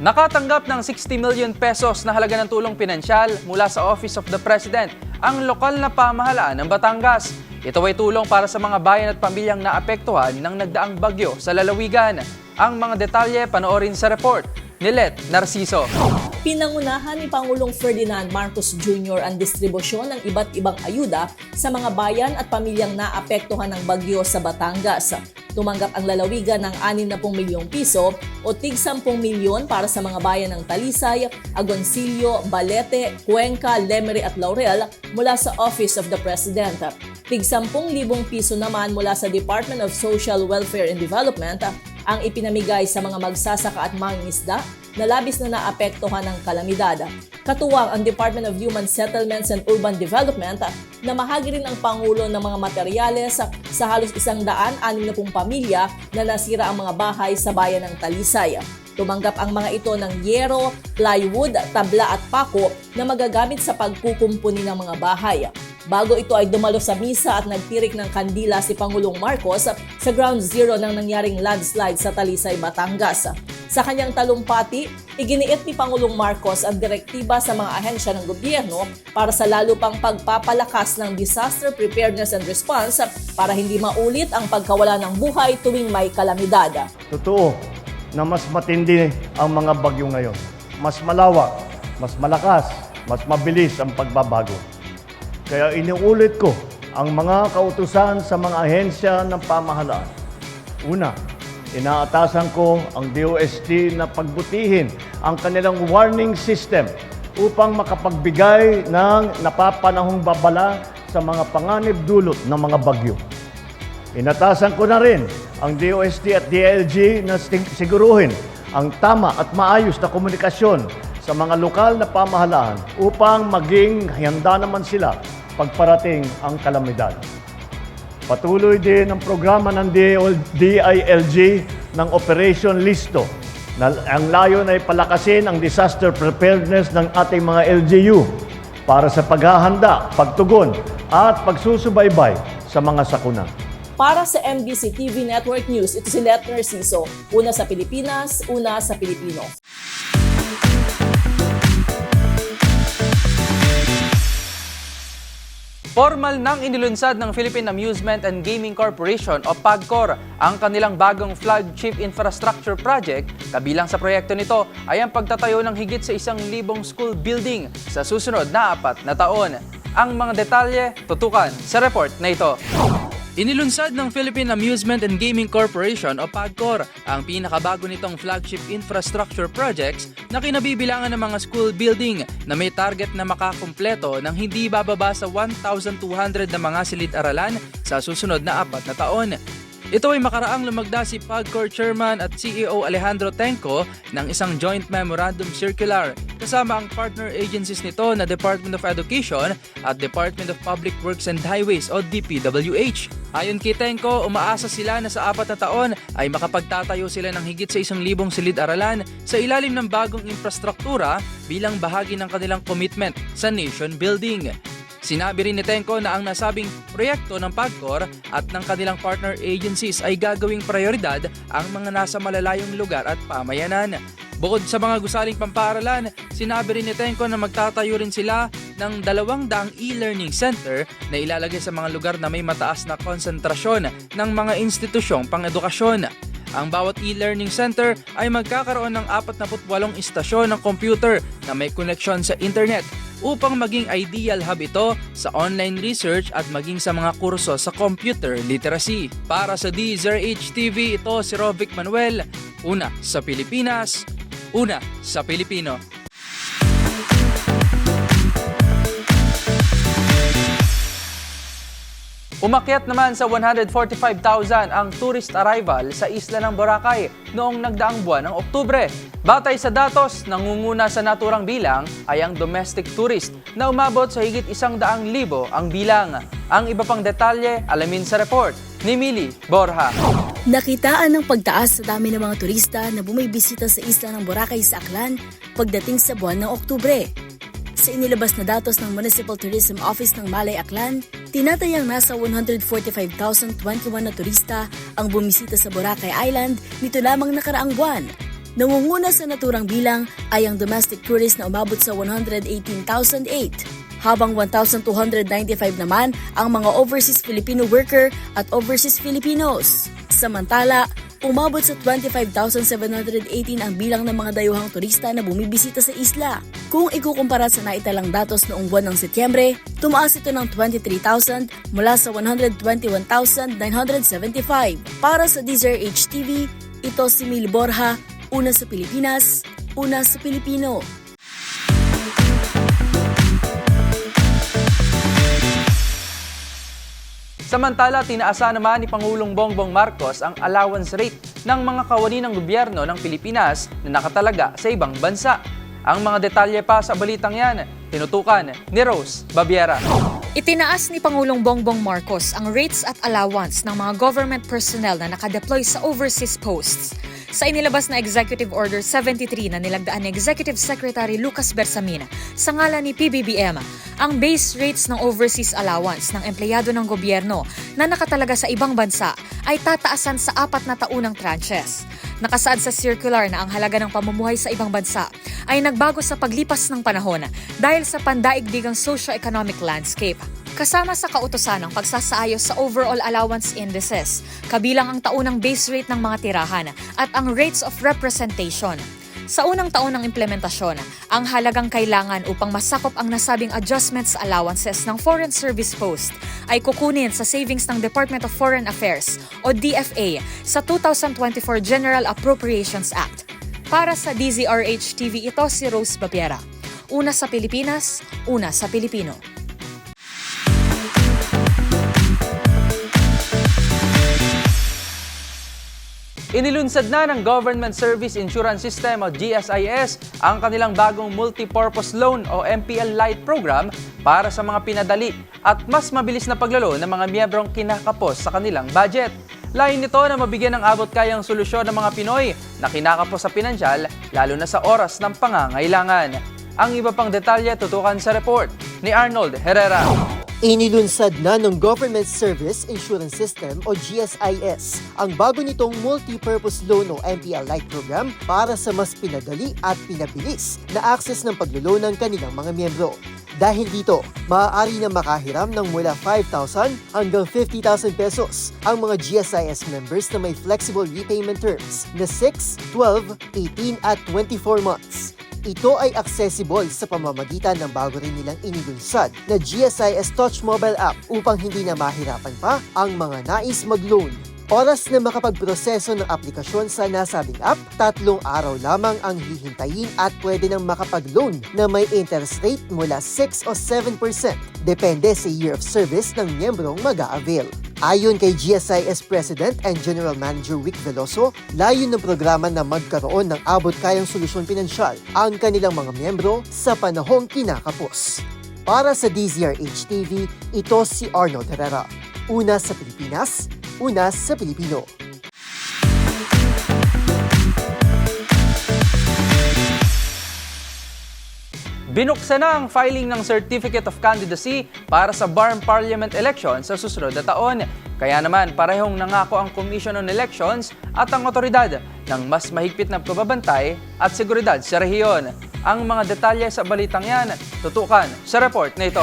Nakatanggap ng 60 million pesos na halaga ng tulong pinansyal mula sa Office of the President ang lokal na pamahalaan ng Batangas. Ito ay tulong para sa mga bayan at pamilyang naapektuhan ng nagdaang bagyo sa lalawigan. Ang mga detalye panoorin sa report ni Let Narciso. Pinangunahan ni Pangulong Ferdinand Marcos Jr. ang distribusyon ng iba't ibang ayuda sa mga bayan at pamilyang naapektuhan ng bagyo sa Batangas. Tumanggap ang lalawigan ng 60 milyong piso o tig 10 milyon para sa mga bayan ng Talisay, Agoncillo, Balete, Cuenca, Lemery at Laurel mula sa Office of the President. Tig 10,000 piso naman mula sa Department of Social Welfare and Development ang ipinamigay sa mga magsasaka at mangingisda na labis na naapektuhan ng kalamidad. Katuwang ang Department of Human Settlements and Urban Development na mahagi rin ang Pangulo ng mga materyales sa halos isang daan anim na pong pamilya na nasira ang mga bahay sa bayan ng Talisay. Tumanggap ang mga ito ng yero, plywood, tabla at pako na magagamit sa pagkukumpuni ng mga bahay. Bago ito ay dumalo sa misa at nagtirik ng kandila si Pangulong Marcos sa ground zero ng nangyaring landslide sa Talisay, Batangas. Sa kanyang talumpati, iginiit ni Pangulong Marcos ang direktiba sa mga ahensya ng gobyerno para sa lalo pang pagpapalakas ng disaster preparedness and response para hindi maulit ang pagkawala ng buhay tuwing may kalamidad. Totoo na mas matindi ang mga bagyo ngayon. Mas malawak, mas malakas, mas mabilis ang pagbabago. Kaya iniulit ko ang mga kautusan sa mga ahensya ng pamahalaan. Una, inaatasan ko ang DOST na pagbutihin ang kanilang warning system upang makapagbigay ng napapanahong babala sa mga panganib dulot ng mga bagyo. Inatasan ko na rin ang DOST at DLG na sig- siguruhin ang tama at maayos na komunikasyon sa mga lokal na pamahalaan upang maging handa naman sila pagparating ang kalamidad. Patuloy din ang programa ng DILG ng Operation Listo na ang layon ay palakasin ang disaster preparedness ng ating mga LGU para sa paghahanda, pagtugon at pagsusubaybay sa mga sakuna. Para sa MBC TV Network News, ito si Let Narciso. Una sa Pilipinas, una sa Pilipino. Formal nang inilunsad ng Philippine Amusement and Gaming Corporation o PAGCOR ang kanilang bagong flagship infrastructure project. Kabilang sa proyekto nito ay ang pagtatayo ng higit sa isang libong school building sa susunod na apat na taon. Ang mga detalye tutukan sa report na ito. Inilunsad ng Philippine Amusement and Gaming Corporation o PAGCOR ang pinakabago nitong flagship infrastructure projects na kinabibilangan ng mga school building na may target na makakumpleto ng hindi bababa sa 1,200 na mga silid-aralan sa susunod na apat na taon. Ito ay makaraang lumagda si PAGCOR Chairman at CEO Alejandro Tenco ng isang joint memorandum circular kasama ang partner agencies nito na Department of Education at Department of Public Works and Highways o DPWH. Ayon kay Tenco, umaasa sila na sa apat na taon ay makapagtatayo sila ng higit sa isang libong silid-aralan sa ilalim ng bagong infrastruktura bilang bahagi ng kanilang commitment sa nation building. Sinabi rin ni Tenko na ang nasabing proyekto ng PAGCOR at ng kanilang partner agencies ay gagawing prioridad ang mga nasa malalayong lugar at pamayanan. Bukod sa mga gusaling pampaaralan, sinabi rin ni Tenko na magtatayo rin sila ng dalawang daang e-learning center na ilalagay sa mga lugar na may mataas na konsentrasyon ng mga institusyong pang-edukasyon. Ang bawat e-learning center ay magkakaroon ng 48 istasyon ng computer na may koneksyon sa internet upang maging ideal hub ito sa online research at maging sa mga kurso sa computer literacy. Para sa DZRH TV, ito si Rovic Manuel, una sa Pilipinas, una sa Pilipino. Umakyat naman sa 145,000 ang tourist arrival sa isla ng Boracay noong nagdaang buwan ng Oktubre. Batay sa datos, nangunguna sa naturang bilang ay ang domestic tourist na umabot sa higit isang daang libo ang bilang. Ang iba pang detalye, alamin sa report ni Mili Borja. Nakitaan ng pagtaas sa dami ng mga turista na bumibisita sa isla ng Boracay sa Aklan pagdating sa buwan ng Oktubre. Sa inilabas na datos ng Municipal Tourism Office ng Malay Aklan, tinatayang nasa 145,021 na turista ang bumisita sa Boracay Island nito lamang nakaraang buwan. Nangunguna sa naturang bilang ay ang domestic tourist na umabot sa 118,008 habang 1,295 naman ang mga overseas Filipino worker at overseas Filipinos. Samantala, umabot sa 25,718 ang bilang ng mga dayuhang turista na bumibisita sa isla. Kung ikukumpara sa naitalang datos noong buwan ng Setyembre, tumaas ito ng 23,000 mula sa 121,975. Para sa Deezer HTV, ito si Mil Borja, una sa Pilipinas, una sa Pilipino. Samantala, tinaasa naman ni Pangulong Bongbong Marcos ang allowance rate ng mga kawani ng gobyerno ng Pilipinas na nakatalaga sa ibang bansa. Ang mga detalye pa sa balitang yan, tinutukan ni Rose Babiera. Itinaas ni Pangulong Bongbong Marcos ang rates at allowance ng mga government personnel na nakadeploy sa overseas posts. Sa inilabas na Executive Order 73 na nilagdaan ni Executive Secretary Lucas Bersamin sa ngalan ni PBBM, ang base rates ng overseas allowance ng empleyado ng gobyerno na nakatalaga sa ibang bansa ay tataasan sa apat na taunang tranches. Nakasaad sa circular na ang halaga ng pamumuhay sa ibang bansa ay nagbago sa paglipas ng panahon dahil sa pandaigdigang socio-economic landscape. Kasama sa kautosan ng pagsasaayos sa overall allowance indices, kabilang ang taunang base rate ng mga tirahan at ang rates of representation. Sa unang taon ng implementasyon, ang halagang kailangan upang masakop ang nasabing adjustments allowances ng Foreign Service Post ay kukunin sa savings ng Department of Foreign Affairs o DFA sa 2024 General Appropriations Act. Para sa DZRH TV ito si Rose Babiera. Una sa Pilipinas, una sa Pilipino. Inilunsad na ng Government Service Insurance System o GSIS ang kanilang bagong Multipurpose Loan o MPL Lite program para sa mga pinadali at mas mabilis na paglalo ng mga miyembrong kinakapos sa kanilang budget. Lain nito na mabigyan ng abot kayang solusyon ng mga Pinoy na kinakapos sa pinansyal lalo na sa oras ng pangangailangan. Ang iba pang detalye tutukan sa report ni Arnold Herrera. Inilunsad na ng Government Service Insurance System o GSIS ang bago nitong Multi-Purpose Loan o MPL Lite program para sa mas pinadali at pinabilis na access ng paglolo ng kanilang mga miyembro. Dahil dito, maaari na makahiram ng mula 5,000 hanggang 50,000 pesos ang mga GSIS members na may flexible repayment terms na 6, 12, 18 at 24 months. Ito ay accessible sa pamamagitan ng bago rin nilang inilunsad na GSIS Touch Mobile app upang hindi na mahirapan pa ang mga nais mag-loan. Oras na makapagproseso ng aplikasyon sa nasabing app, tatlong araw lamang ang hihintayin at pwede nang makapag-loan na may interest rate mula 6 o 7%, depende sa year of service ng miyembrong mag-a-avail. Ayon kay GSIS President and General Manager Rick Veloso, layon ng programa na magkaroon ng abot kayang solusyon pinansyal ang kanilang mga miyembro sa panahong kinakapos. Para sa DZRH TV, ito si Arnold Herrera. Una sa Pilipinas, una sa Pilipino. Binuksan na ang filing ng Certificate of Candidacy para sa Barm Parliament election sa susunod na taon. Kaya naman, parehong nangako ang Commission on Elections at ang otoridad ng mas mahigpit na pagbabantay at seguridad sa rehiyon. Ang mga detalye sa balitang yan, tutukan sa report na ito.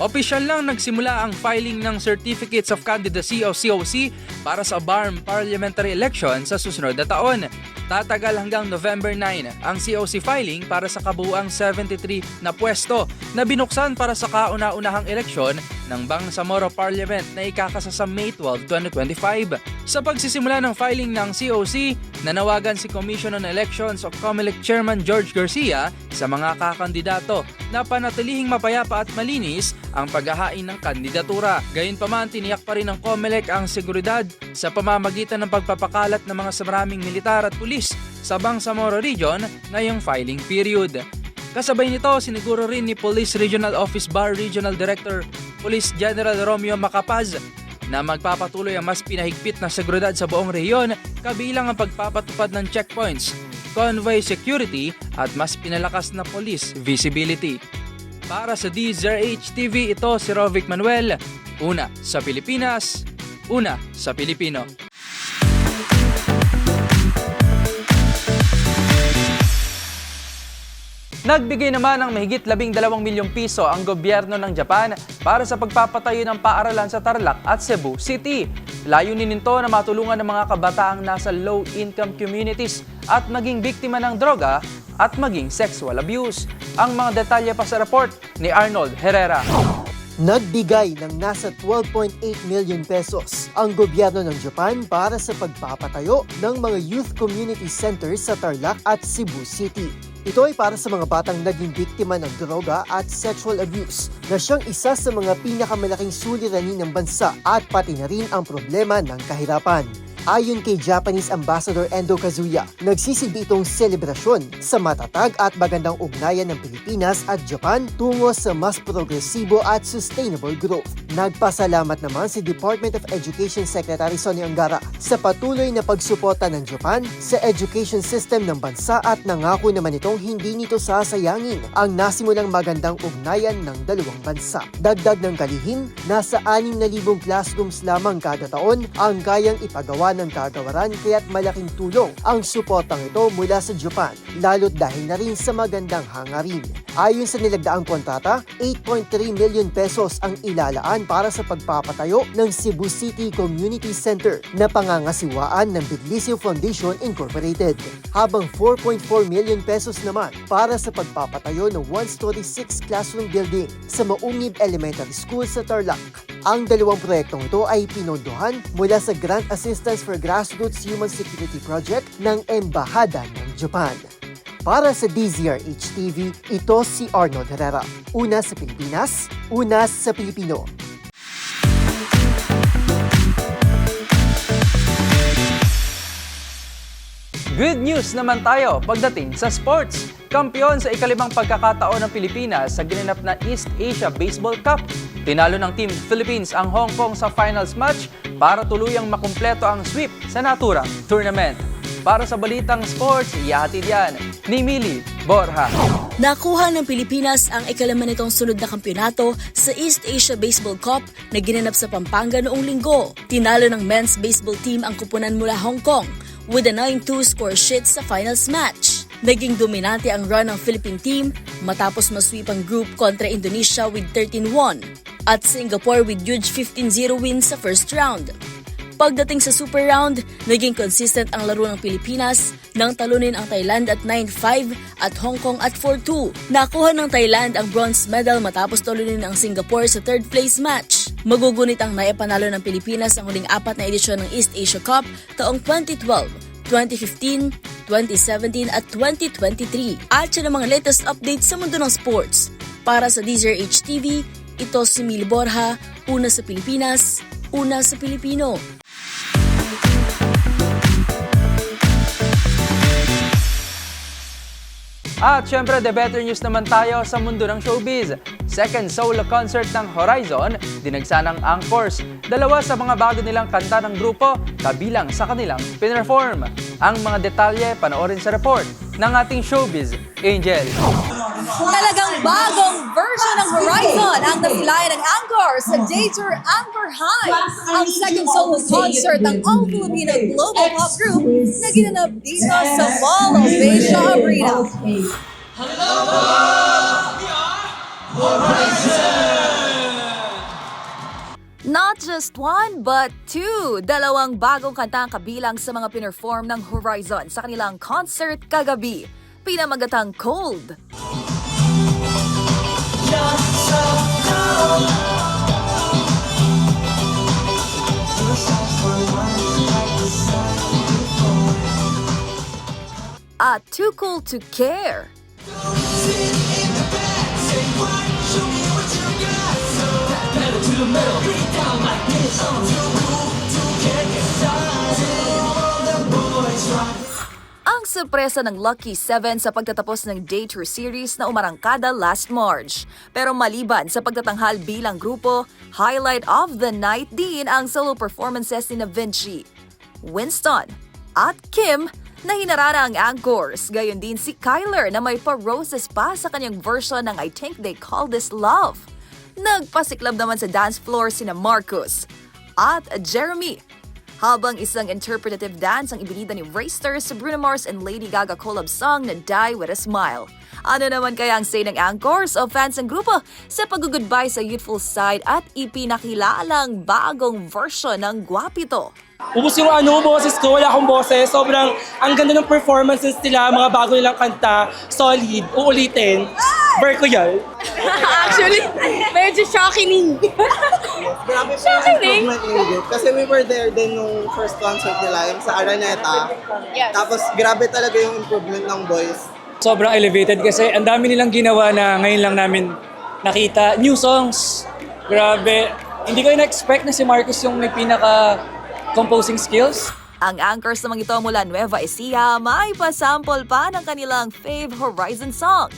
Opisyal lang nagsimula ang filing ng Certificates of Candidacy o COC para sa BARM Parliamentary Election sa susunod na taon. Tatagal hanggang November 9 ang COC filing para sa kabuuang 73 na pwesto na binuksan para sa kauna-unahang eleksyon ng Bangsamoro Parliament na ikakasa sa May 12, 2025. Sa pagsisimula ng filing ng COC, nanawagan si Commission on Elections o COMELEC Chairman George Garcia sa mga kakandidato na panatilihing mapayapa at malinis ang paghahain ng kandidatura. Gayunpaman, tiniyak pa rin ng COMELEC ang seguridad sa pamamagitan ng pagpapakalat ng mga maraming militar at pulis sa Bangsamoro Region ngayong filing period. Kasabay nito, siniguro rin ni Police Regional Office Bar Regional Director Police General Romeo Macapaz na magpapatuloy ang mas pinahigpit na seguridad sa buong rehiyon kabilang ang pagpapatupad ng checkpoints, convoy security at mas pinalakas na police visibility. Para sa DZRH TV, ito si Rovic Manuel. Una sa Pilipinas, una sa Pilipino. Nagbigay naman ng mahigit 12 milyong piso ang gobyerno ng Japan para sa pagpapatayo ng paaralan sa Tarlac at Cebu City. Layunin nito na matulungan ng mga kabataang nasa low-income communities at maging biktima ng droga at maging sexual abuse. Ang mga detalye pa sa report ni Arnold Herrera. Nagbigay ng nasa 12.8 million pesos ang gobyerno ng Japan para sa pagpapatayo ng mga youth community centers sa Tarlac at Cebu City. Ito ay para sa mga batang naging biktima ng droga at sexual abuse na siyang isa sa mga pinakamalaking suliranin ng bansa at pati na rin ang problema ng kahirapan. Ayon kay Japanese Ambassador Endo Kazuya, nagsisilbi itong selebrasyon sa matatag at magandang ugnayan ng Pilipinas at Japan tungo sa mas progresibo at sustainable growth. Nagpasalamat naman si Department of Education Secretary Sonny Angara sa patuloy na pagsuporta ng Japan sa education system ng bansa at nangako naman itong hindi nito sasayangin ang nasimulang magandang ugnayan ng dalawang bansa. Dagdag ng kalihim, nasa 6,000 classrooms lamang kada taon ang kayang ipagawa ng kagawaran kaya't malaking tulong ang suportang ito mula sa Japan, lalo't dahil na rin sa magandang hangarin. Ayon sa nilagdaang kontrata, 8.3 million pesos ang ilalaan para sa pagpapatayo ng Cebu City Community Center na pangangasiwaan ng Biglicio Foundation Incorporated. Habang 4.4 million pesos naman para sa pagpapatayo ng 1-story 6 classroom building sa Maungib Elementary School sa Tarlac. Ang dalawang proyektong ito ay pinondohan mula sa Grant Assistance for Grassroots Human Security Project ng Embahada ng Japan. Para sa DZRH TV, ito si Arnold Herrera. Una sa Pilipinas, una sa Pilipino. Good news naman tayo pagdating sa sports. Kampiyon sa ikalimang pagkakataon ng Pilipinas sa ginanap na East Asia Baseball Cup. Tinalo ng Team Philippines ang Hong Kong sa finals match para tuluyang makumpleto ang sweep sa naturang tournament. Para sa balitang sports, iyahatid yan ni Mili Borja. Nakuha ng Pilipinas ang ikalaman nitong sunod na kampyonato sa East Asia Baseball Cup na ginanap sa Pampanga noong linggo. Tinalo ng men's baseball team ang kupunan mula Hong Kong with a 9-2 score sheet sa finals match. Naging dominante ang run ng Philippine team matapos masweep ang group kontra Indonesia with 13-1 at Singapore with huge 15-0 win sa first round. Pagdating sa Super Round, naging consistent ang laro ng Pilipinas nang talunin ang Thailand at 9-5 at Hong Kong at 4-2. Nakuha ng Thailand ang bronze medal matapos talunin ang Singapore sa third place match. Magugunit ang naipanalo ng Pilipinas ang huling apat na edisyon ng East Asia Cup taong 2012, 2015, 2017 at 2023. At siya ng mga latest updates sa mundo ng sports. Para sa DZRH TV, ito si Mil Borja, una sa Pilipinas, una sa Pilipino. At syempre, the better news naman tayo sa mundo ng showbiz. Second solo concert ng Horizon, dinagsa ng Anchors. Dalawa sa mga bago nilang kanta ng grupo, kabilang sa kanilang pinerform. Ang mga detalye panoorin sa report ng ating showbiz, Angel. Talagang bagong version ng Horizon ang nasilayan ng Angkor sa Dater Angkor High, ang second solo concert ng all-Filipino global pop group na ginanap dito sa Mall of Asia Arena. Not just one, but two. Dalawang bagong kanta ang kabilang sa mga pinerform ng Horizon sa kanilang concert kagabi. Pinamagatang Cold. At Too Cool to Care. Ang sorpresa ng Lucky 7 sa pagtatapos ng Day Tour series na umarangkada last March. Pero maliban sa pagtatanghal bilang grupo, highlight of the night din ang solo performances ni Vinci, Winston, at Kim na hinarara ang anchors. Gayon din si Kyler na may pa-roses pa sa kanyang version ng I Think They Call This Love. Nagpasiklab naman sa dance floor sina Marcus at Jeremy habang isang interpretative dance ang ibinida ni Rayster sa Bruno Mars and Lady Gaga collab song na Die With A Smile. Ano naman kaya ang say ng anchors o fans ng grupo sa pag-goodbye sa youthful side at ipinakilalang bagong version ng Guapito? Ubus yung ano, boses ko, wala akong boses. Sobrang, ang ganda ng performances nila, mga bago nilang kanta, solid, uulitin. Ber ko yan. Actually, medyo shocking. Grabe po yung improvement in group. Kasi we were there din nung first concert nila, yung sa Araneta. Yes. Tapos grabe talaga yung improvement ng boys. Sobrang elevated kasi ang dami nilang ginawa na ngayon lang namin nakita. New songs. Grabe. Hindi ko na-expect na si Marcus yung may pinaka composing skills. Ang anchors namang ito mula Nueva Ecija may pasample pa ng kanilang fave Horizon song.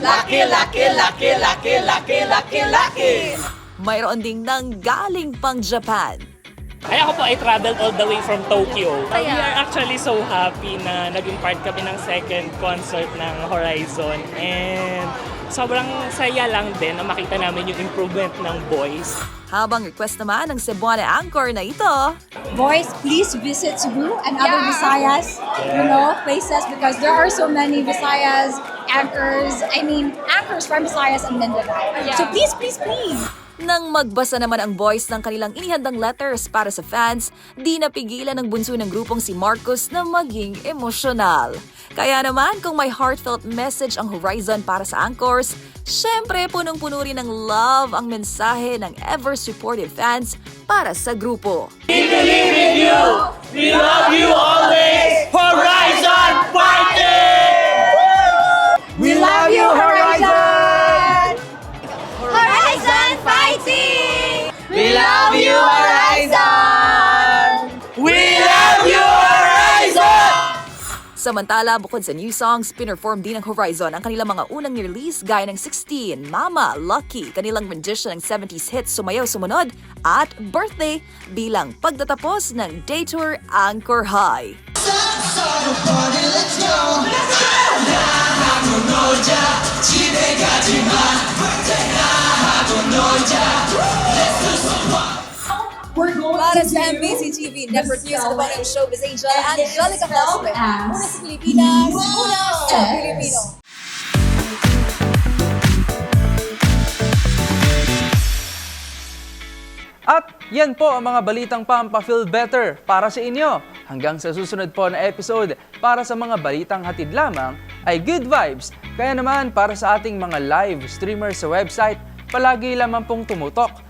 Lucky, lucky, lucky, lucky, lucky, lucky, lucky. Mayroon ding nanggaling pang Japan. Ay ako po ay traveled all the way from Tokyo. We are actually so happy na naging part kami ng second concert ng Horizon and sobrang saya lang din na makita namin yung improvement ng boys. Habang request naman ng Cebuana anchor na ito, Boys, please visit Cebu and other Visayas, you know, places because there are so many Visayas anchors. I mean, anchors from Visayas and Mindanao. So please, please, please. Nang magbasa naman ang boys ng kanilang inihandang letters para sa fans, di napigilan ng bunso ng grupong si Marcos na maging emosyonal. Kaya naman kung may heartfelt message ang Horizon para sa anchors, syempre punong-puno rin ng love ang mensahe ng ever-supportive fans para sa grupo. We love you always! Horizon fighting! Samantala, bukod sa new songs, pinerform din ng Horizon ang kanilang mga unang release gaya ng 16, Mama, Lucky, kanilang rendition ng 70s hits Sumayaw Sumunod, at Birthday bilang pagtatapos ng Day Tour Angkor High. Para sa MBC TV Network News at Abang Showbiz Angel, Angelica Cosme. Una sa Pilipinas, una sa Pilipino. At yan po ang mga balitang pampa-feel better para sa inyo. Hanggang sa susunod po na episode para sa mga balitang hatid lamang ay good vibes. Kaya naman para sa ating mga live streamers sa website, palagi lamang pong tumutok.